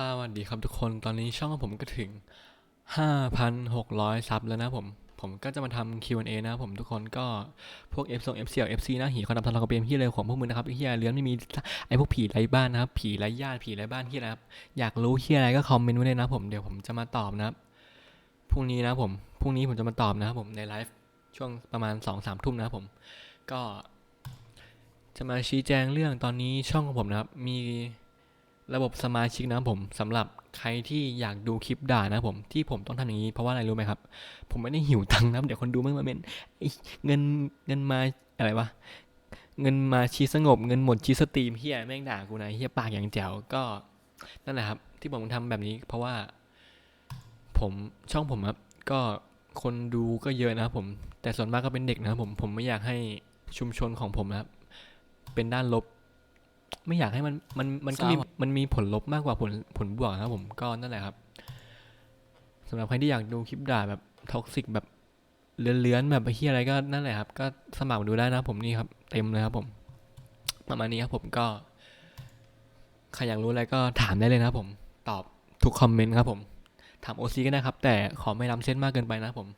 สวัสดีครับทุกคน ตอนนี้ช่องของผมก็ถึง 5,600 ซับแล้วนะผม ผมก็จะมาทำ Q&A นะครับผมทุกคนก็พวก F ส่ง F เสี่ยว FC หน้าหีเขานำทางเรากเบียมที่เลยของพวกมึงนะครับไอ้เฮียเลื้อนไม่มีไอพวกผีไร้บ้านนะครับ ผีไร้ญาติผีไร้บ้านที่นะครับ อยากรู้ที่อะไรก็คอมเมนต์ไว้เลยนะผม เดี๋ยวผมจะมาตอบนะครับ พรุ่งนี้นะผม พรุ่งนี้ผมจะมาตอบนะครับผมในไลฟ์ช่วงประมาณ2อสามทุ่มนะครับผม ก็จะมาชี้แจงเรื่องตอนนี้ช่องของผมนะครับ มี ระบบสมาชิกนะครับผมสำหรับใครที่อยากดูคลิปด่านะครับผมที่ผมต้องทำอย่างนี้เพราะว่าอะไรรู้ไหมครับ ผมไม่ได้หิวตังค์นะเดี๋ยวคนดูไม่มาเมนไอ้เงินเงินมาอะไรวะเงินมาชีสงบเงินหมดชีสตรีมเฮียแม่งด่ากูนะเฮียปากอย่างแจ๋วก็นั่นแหละครับ ที่ผมทำแบบนี้ เพราะว่า ผมช่องผมครับก็คนดูก็เยอะนะครับผม แต่ส่วนมากก็เป็นเด็กนะครับผมผมไม่อยากให้ชุมชนของผมนะครับเป็นด้านลบ ไม่อยากให้มันมันมันก็มีมันมีผลลบมากกว่าผลผลบวกนะครับผมก็นั่นแหละครับสำหรับใครที่อยากดูคลิปด่าแบบท็อกซิกแบบเลื้อนๆแบบเฮียอะไรก็นั่นแหละครับ ก็สมัครมาดูได้นะครับผมนี่ครับ เต็มเลยครับผมประมาณนี้ครับผมก็ใครอยากรู้อะไรก็ถามได้เลยนะครับผม ตอบทุกคอมเมนต์ครับผมถามโอซีก็ได้ครับ แต่ขอไม่ล้ำเส้นมากเกินไปนะครับผม